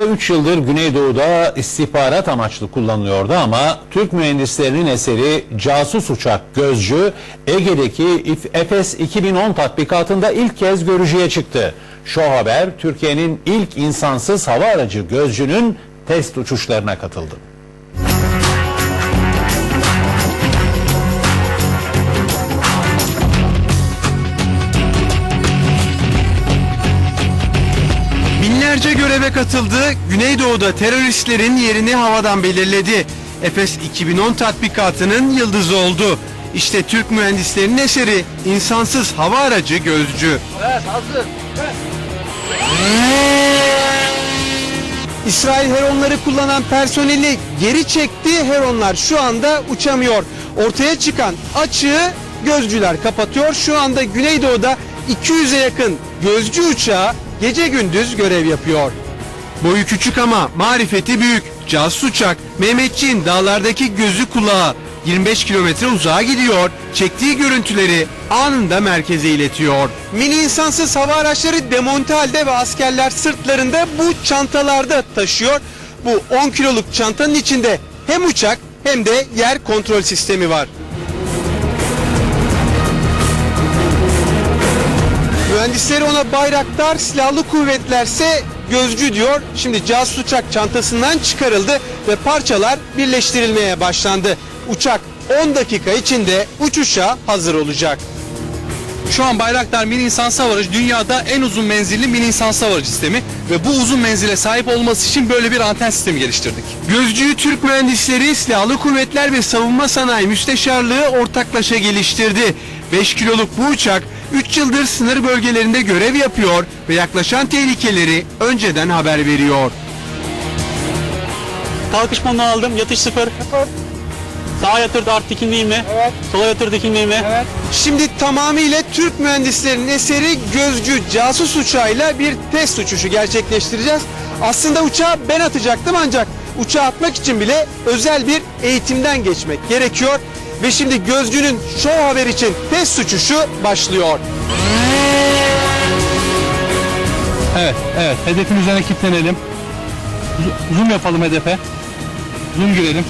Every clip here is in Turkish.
3 yıldır Güneydoğu'da istihbarat amaçlı kullanılıyordu ama Türk mühendislerinin eseri casus uçak Gözcü Ege'deki Efes 2010 tatbikatında ilk kez görücüye çıktı. Şu haber Türkiye'nin ilk insansız hava aracı Gözcü'nün test uçuşlarına katıldı. Binlerce göreve katıldı, Güneydoğu'da teröristlerin yerini havadan belirledi. Efes 2010 tatbikatının yıldızı oldu. İşte Türk mühendislerinin eseri insansız hava aracı Gözcü. İsrail Heronları kullanan personeli geri çekti. Heronlar şu anda uçamıyor. Ortaya çıkan açığı gözcüler kapatıyor. Şu anda Güneydoğu'da 200'e yakın gözcü uçağı gece gündüz görev yapıyor. Boyu küçük ama marifeti büyük. Casus uçak Mehmetçiğin dağlardaki gözü kulağı 25 kilometre uzağa gidiyor. Çektiği görüntüleri anında merkeze iletiyor. Mini insansız hava araçları demonte halde ve askerler sırtlarında bu çantalarda taşıyor. Bu 10 kiloluk çantanın içinde hem uçak hem de yer kontrol sistemi var. Mühendisleri ona bayraktar, silahlı kuvvetlerse gözcü diyor. Şimdi casus uçak çantasından çıkarıldı ve parçalar birleştirilmeye başlandı. Uçak 10 dakika içinde uçuşa hazır olacak. Şu an Bayraktar mini insansız hava aracı dünyada en uzun menzilli mini insansız hava aracı sistemi ve bu uzun menzile sahip olması için böyle bir anten sistemi geliştirdik. Gözcüyü Türk mühendisleri Silahlı Kuvvetler ve Savunma Sanayi Müsteşarlığı ortaklaşa geliştirdi. 5 kiloluk bu uçak 3 yıldır sınır bölgelerinde görev yapıyor ve yaklaşan tehlikeleri önceden haber veriyor. Kalkış modunu aldım. Yatış sıfır. Sağa yatır dart dikindeyim mi? Evet. Sola yatır dikindeyim mi? Evet. Şimdi tamamıyla Türk mühendislerinin eseri gözcü casus uçağıyla bir test uçuşu gerçekleştireceğiz. Aslında uçağı ben atacaktım ancak uçağı atmak için bile özel bir eğitimden geçmek gerekiyor. Ve şimdi gözcünün show haber için test uçuşu başlıyor. Evet, evet. Hedefin üzerine kilitlenelim. Zoom yapalım hedefe. Zoom girelim.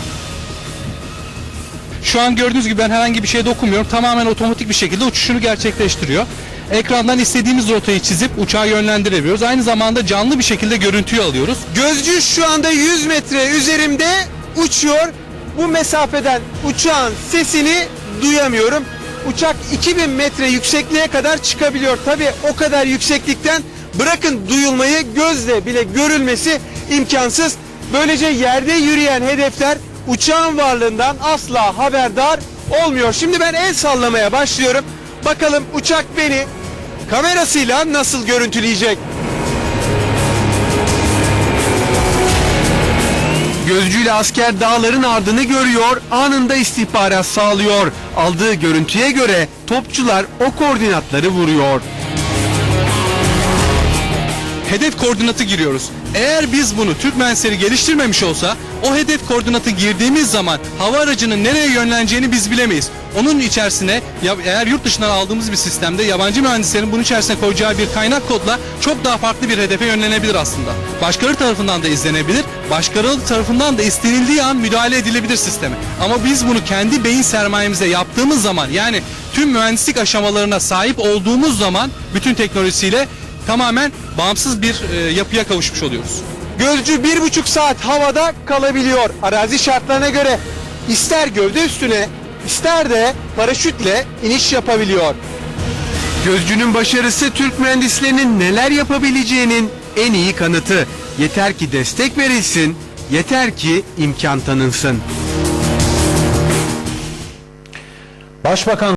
Şu an gördüğünüz gibi ben herhangi bir şey dokunmuyorum. Tamamen otomatik bir şekilde uçuşunu gerçekleştiriyor. Ekrandan istediğimiz rotayı çizip uçağı yönlendirebiliyoruz. Aynı zamanda canlı bir şekilde görüntüyü alıyoruz. Gözcü şu anda 100 metre üzerimde uçuyor. Bu mesafeden uçağın sesini duyamıyorum. Uçak 2000 metre yüksekliğe kadar çıkabiliyor. Tabi o kadar yükseklikten bırakın duyulmayı gözle bile görülmesi imkansız. Böylece yerde yürüyen hedefler uçağın varlığından asla haberdar olmuyor. Şimdi ben el sallamaya başlıyorum. Bakalım uçak beni kamerasıyla nasıl görüntüleyecek? Gözcüyle asker dağların ardını görüyor, anında istihbarat sağlıyor. Aldığı görüntüye göre topçular o koordinatları vuruyor. hedef koordinatı giriyoruz. Eğer biz bunu Türk mühendisleri geliştirmemiş olsa o hedef koordinatı girdiğimiz zaman hava aracının nereye yönleneceğini biz bilemeyiz. Onun içerisine eğer yurt dışından aldığımız bir sistemde yabancı mühendislerin bunun içerisine koyacağı bir kaynak kodla çok daha farklı bir hedefe yönlenebilir aslında. Başkaları tarafından da izlenebilir, başkaları tarafından da istenildiği an müdahale edilebilir sisteme. Ama biz bunu kendi beyin sermayemize yaptığımız zaman yani tüm mühendislik aşamalarına sahip olduğumuz zaman bütün teknolojisiyle tamamen bağımsız bir e, yapıya kavuşmuş oluyoruz. Gözcü bir buçuk saat havada kalabiliyor. Arazi şartlarına göre ister gövde üstüne ister de paraşütle iniş yapabiliyor. Gözcünün başarısı Türk mühendislerinin neler yapabileceğinin en iyi kanıtı. Yeter ki destek verilsin, yeter ki imkan tanınsın. Başbakan